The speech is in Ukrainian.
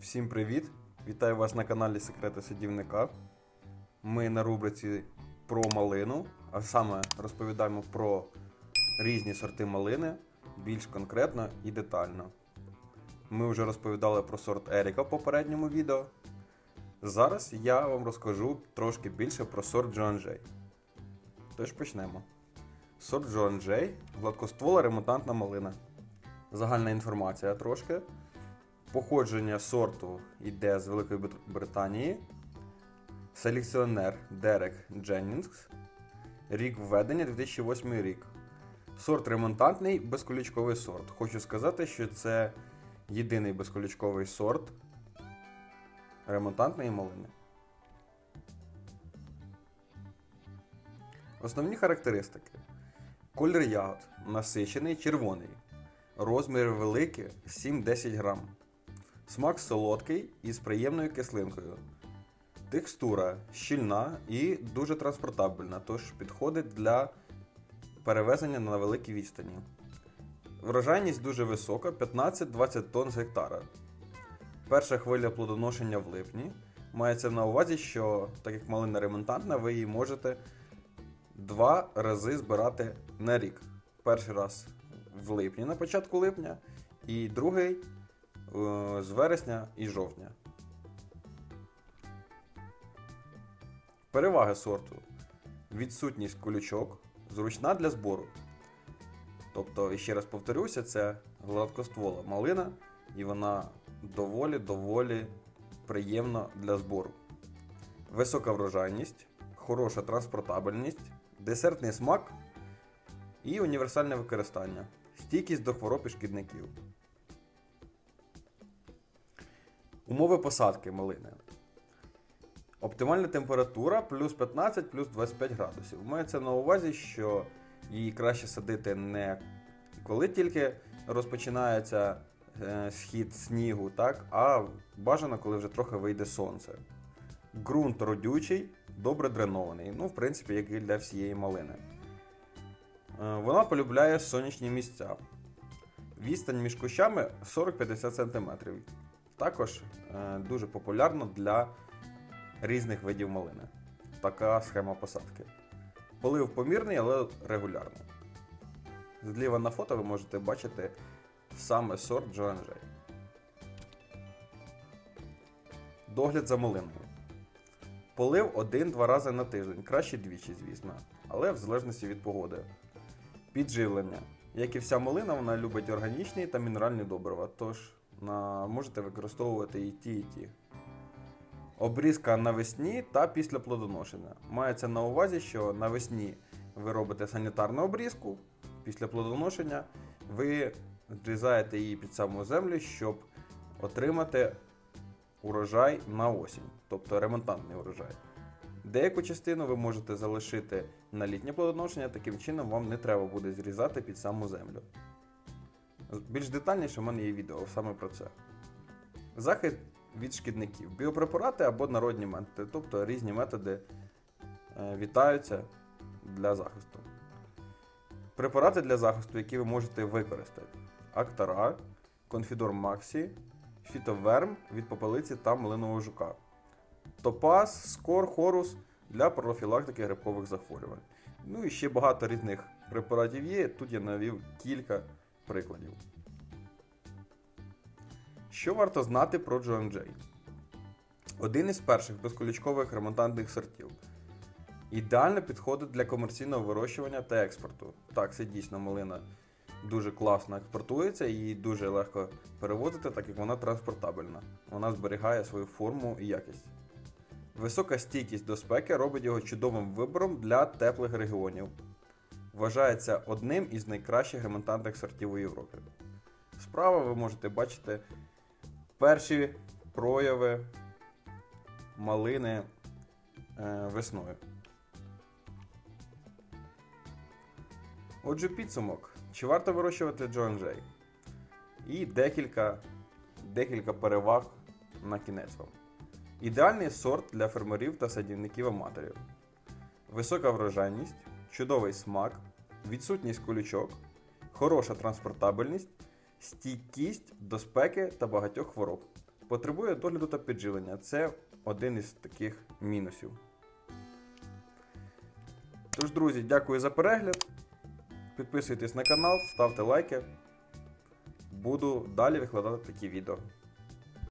Всім привіт! Вітаю вас на каналі Секрети Садівника. Ми на рубриці про малину, а саме розповідаємо про різні сорти малини більш конкретно і детально. Ми вже розповідали про сорт Еріка в попередньому відео. Зараз я вам розкажу трошки більше про сорт Джоан Джей. Тож почнемо. Сорт Джоан Джей гладкоствола ремонтантна малина. Загальна інформація трошки. Походження сорту йде з Великої Британії. Селекціонер Дерек Дженнінгс. Рік введення 2008 рік. Сорт ремонтантний, безколючковий сорт. Хочу сказати, що це єдиний безколючковий сорт ремонтантної малини. Основні характеристики. Колір ягод насичений червоний. Розміри великі 7-10 грам. Смак солодкий і з приємною кислинкою. Текстура щільна і дуже транспортабельна, тож підходить для перевезення на великій відстані. Врожайність дуже висока 15-20 тонн з гектара. Перша хвиля плодоношення в липні. Мається на увазі, що, так як малина ремонтантна, ви її можете два рази збирати на рік. Перший раз в липні, на початку липня, і другий з вересня і жовтня. Переваги сорту. Відсутність колючок, зручна для збору. Тобто, ще раз повторюся, це гладкоствола малина, і вона доволі-доволі приємна для збору. Висока врожайність, хороша транспортабельність, десертний смак і універсальне використання. Стійкість до хвороб і шкідників. Умови посадки малини. Оптимальна температура плюс 15 плюс 25 градусів. Мається на увазі, що її краще садити не коли тільки розпочинається е, схід снігу, так, а бажано, коли вже трохи вийде сонце. Ґрунт родючий, добре дренований. Ну, в принципі, як і для всієї малини. Е, Вона полюбляє сонячні місця. Відстань між кущами 40-50 см. Також е, дуже популярно для різних видів малини. Така схема посадки. Полив помірний, але регулярний. Зліва на фото ви можете бачити саме сорт Джоанжей. Догляд за малиною. Полив один-два рази на тиждень, краще двічі, звісно, але в залежності від погоди. Підживлення. Як і вся малина, вона любить органічні та мінеральні добрива, тож можете використовувати і ті, і ті. Обрізка навесні та після плодоношення. Мається на увазі, що навесні ви робите санітарну обрізку, після плодоношення ви зрізаєте її під саму землю, щоб отримати урожай на осінь, тобто ремонтантний урожай. Деяку частину ви можете залишити на літнє плодоношення, таким чином вам не треба буде зрізати під саму землю. Більш детальніше в мене є відео саме про це. Захист від шкідників. Біопрепарати або народні методи, тобто різні методи е, вітаються для захисту. Препарати для захисту, які ви можете використати: Актара, Конфідор Максі, Фітоверм від попелиці та млинового жука. Топаз, Скор, Хорус для профілактики грибкових захворювань. Ну і ще багато різних препаратів є. Тут я навів кілька прикладів. Що варто знати про Джей? Один із перших безколючкових ремонтантних сортів. Ідеально підходить для комерційного вирощування та експорту. Так, це дійсно малина дуже класно експортується і її дуже легко перевозити, так як вона транспортабельна. Вона зберігає свою форму і якість. Висока стійкість до спеки робить його чудовим вибором для теплих регіонів. Вважається одним із найкращих ремонтантних сортів у Європі. Справа ви можете бачити перші прояви малини е, весною. Отже, підсумок. Чи варто вирощувати Джоан Джей? І декілька, декілька переваг на кінець вам. Ідеальний сорт для фермерів та садівників-аматорів. Висока врожайність, чудовий смак, відсутність колючок, хороша транспортабельність, стійкість до спеки та багатьох хвороб. Потребує догляду та підживлення. Це один із таких мінусів. Тож, друзі, дякую за перегляд. Підписуйтесь на канал, ставте лайки. Буду далі викладати такі відео.